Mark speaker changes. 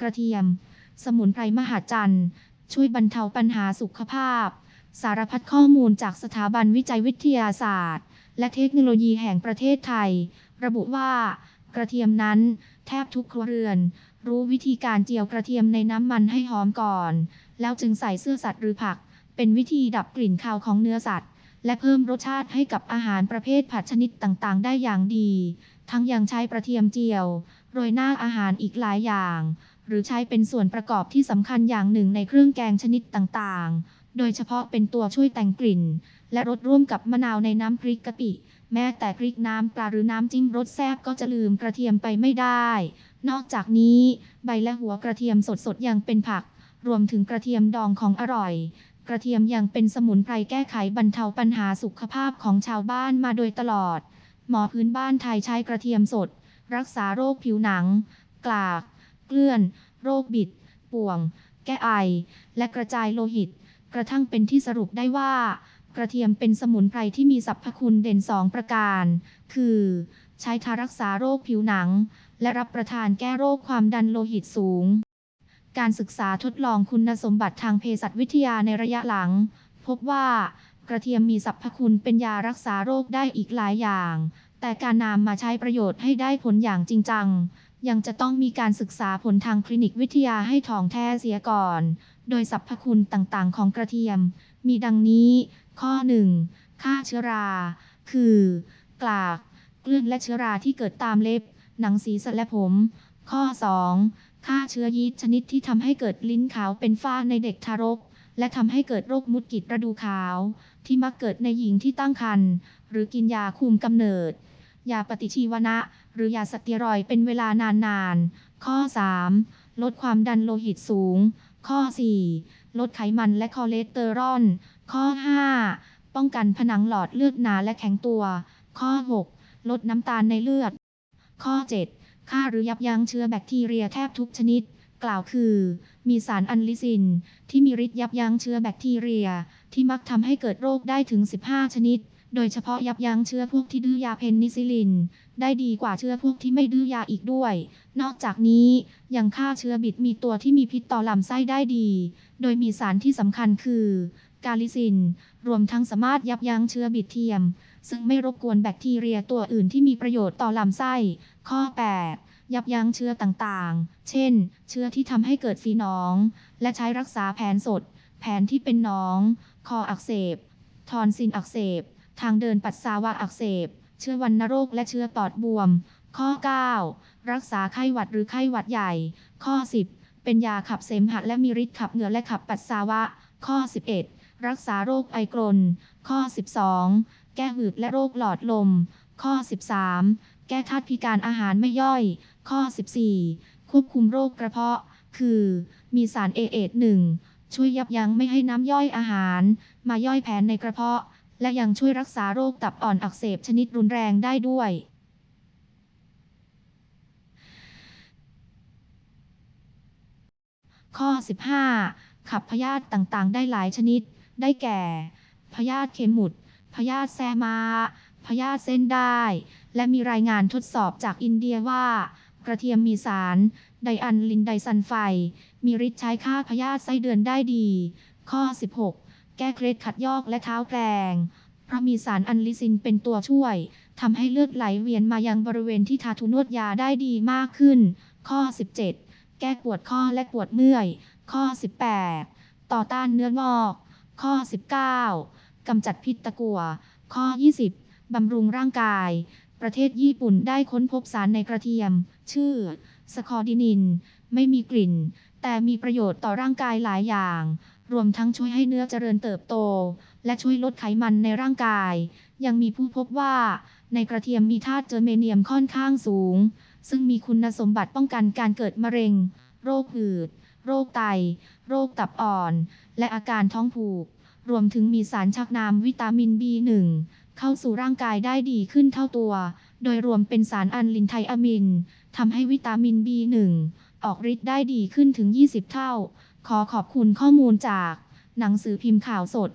Speaker 1: กระเทียม สมุนไพรมหาจันทร์ช่วยบรรเทาปัญหาสุขภาพ สารพัดข้อมูลจากสถาบันวิจัยวิทยาศาสตร์ และเทคโนโลยีแห่งประเทศไทย ระบุว่ากระเทียมนั้น แทบทุกครัวเรือน รู้วิธีการเจียวกระเทียมในน้ำมันให้หอมก่อน แล้วจึงใส่เสื้อสัตว์หรือผัก เป็นวิธีดับกลิ่นคาวของเนื้อสัตว์ และเพิ่มรสชาติให้กับอาหารประเภทผัดชนิดต่างๆ ได้อย่างดี ทั้งยังใช้กระเทียมเจียว โรยหน้าอาหารอีกหลายอย่าง หรือใช้เป็นส่วนประกอบที่สำคัญอย่างหนึ่งในเครื่องแกงชนิดต่างๆ โดยเฉพาะเป็นตัวช่วยแต่งกลิ่น และรสร่วมกับมะนาวในน้ำพริกกะปิ แม้แต่พริกน้ำปลาหรือน้ำจิ้มรสแซ่บก็จะลืมกระเทียมไปไม่ได้ นอกจากนี้ ใบและหัวกระเทียมสดๆยังเป็นผัก รวมถึงกระเทียมดองของอร่อยกระเทียมยังเป็นสมุนไพรแก้ไขบรรเทาปัญหาสุขภาพของชาวบ้านมาโดยตลอด หมอพื้นบ้านไทยใช้กระเทียมสด รักษาโรคผิวหนัง กลาก เกลื่อน โรคบิด ป่วง แก้ไอ และกระจายโลหิต กระทั่งเป็นที่สรุปได้ว่า กระเทียมเป็นสมุนไพรที่มีสรรพคุณเด่นสองประการ คือ ใช้ทารักษาโรคผิวหนัง และรับประทานแก้โรคความดันโลหิตสูง การศึกษาทดลองคุณสมบัติทางเภสัชวิทยาในระยะหลัง พบว่ากระเทียมมีสรรพคุณเป็นยารักษาโรคได้อีกหลายอย่าง แต่การนำมาใช้ประโยชน์ให้ได้ผลอย่างจริงจัง ยังจะต้องมีการศึกษาผลทางคลินิกวิทยาให้ถ่องแท้เสียก่อน โดยสรรพคุณต่างๆ ของกระเทียม มีดังนี้ ข้อ 1. ฆ่าเชื้อรา คือ กลากเกลื่อนและเชื้อราที่เกิดตามเล็บ หนังศีรษะและผม ข้อ 2. ฆ่าเชื้อยีสต์ชนิดที่ทำให้เกิดลิ้นขาวเป็นฝ้าในเด็กทารก และทำให้เกิดโรคมุดกิดระดูขาว ที่มักเกิดในหญิงที่ตั้งครรภ์หรือกินยาคุมกำเนิด ยาปฏิชีวนะ หรือยาสเตียรอยเป็นเวลานานๆ ข้อ 3. ลดความดันโลหิตสูง ข้อ 4. ลดไขมันและคอเลสเตอรอล ข้อ 5. ป้องกันผนังหลอดเลือดหนาและแข็งตัว ข้อ 6. ลดน้ำตาลในเลือด ข้อ 7. ฆ่าหรือยับยั้งเชื้อแบคทีเรียแทบทุกชนิด กล่าวคือ มีสารอันลิซิน ที่มีฤทธิ์ยับยั้งเชื้อแบคทีเรีย ที่มักทำให้เกิดโรคได้ถึง 15 ชนิด โดยเฉพาะยับยั้งเชื้อพวกที่ดื้อยาเพนนิซิลิน ได้ดีกว่าเชื้อพวกที่ไม่ดื้อยาอีกด้วย นอกจากนี้ยังฆ่าเชื้อบิดมีตัวที่มีพิษต่อลำไส้ได้ดี โดยมีสารที่สำคัญคือกาลิซิน รวมทั้งสามารถยับยั้งเชื้อบิดเทียม ซึ่งไม่รบกวนแบคทีเรียตัวอื่นที่มีประโยชน์ต่อลำไส้ ข้อ 8 ยับยั้งเชื้อต่างๆ เช่น เชื้อที่ทำให้เกิดฝีหนอง และใช้รักษาแผนสด แผนที่เป็นหนอง คออักเสบ ทอนซินอักเสบ ทางเดินปัสสาวะอักเสบ เชื้อวัณโรคและเชื้อปอดบวม ข้อ 9 รักษาไข้หวัดหรือไข้หวัดใหญ่ ข้อ 10 เป็นยาขับเสมหะและมีฤทธิ์ขับเหงื่อและขับปัสสาวะ ข้อ 11 รักษาโรคไอกรน ข้อ 12 แก้หืดและโรคหลอดลม ข้อ 13 แก้ธาตุพิการอาหารไม่ย่อย ข้อ 14 ควบคุมโรคกระเพาะ คือ มีสารเอเอดหนึ่งช่วยยับยั้งไม่ให้น้ำย่อยอาหาร มาย่อยแผนในกระเพาะ และยังช่วยรักษาโรคตับอ่อนอักเสบชนิดรุนแรงได้ด้วย ข้อ 15 ขับพยาธิต่างๆ ได้หลายชนิด ได้แก่ พยาธิเข็มหมุด พยาธิแซมาพยาธิเส้นได้ และมีรายงานทดสอบจากอินเดียว่า กระเทียมมีสาร ไดอันลินไดซันไฟ มีฤทธิ์ใช้ฆ่าพยาธิไส้เดือนได้ดี ข้อ 16 แก้เคล็ดขัดยอกและเท้าแกรงเพราะมีสารอันลิซินเป็นตัวช่วยทำให้เลือดไหลเวียนมายังบริเวณที่ทาทุนวดยาได้ดีมากขึ้น ข้อ 17 แก้ปวดข้อและปวดเมื่อย ข้อ 18 ต่อต้านเนื้องอก ข้อ 19กำจัดพิษตะกัวข้อ 20บำรุงร่างกาย ประเทศญี่ปุ่นได้ค้นพบสารในกระเทียม ชื่อ สคอดินิน ไม่มีกลิ่น แต่มีประโยชน์ต่อร่างกายหลายอย่าง รวมทั้งช่วยให้เนื้อเจริญเติบโต และช่วยลดไขมันในร่างกาย ยังมีผู้พบว่า ในกระเทียมมีธาตุเจอเมเนียมค่อนข้างสูง ซึ่งมีคุณสมบัติป้องกันการเกิดมะเร็ง โรคหืด โรคไต โรคตับอ่อน และอาการท้องผูก รวมถึงมีสารชักนามวิตามิน B1 เข้าสู่ร่างกายได้ดีขึ้นเท่าตัว โดยรวมเป็นสารอันลินไทอะมินทำให้วิตามิน B1 ออกฤทธิ์ได้ดีขึ้นถึง 20 เท่า ขอขอบคุณข้อมูลจาก หนังสือพิมพ์ข่าวสด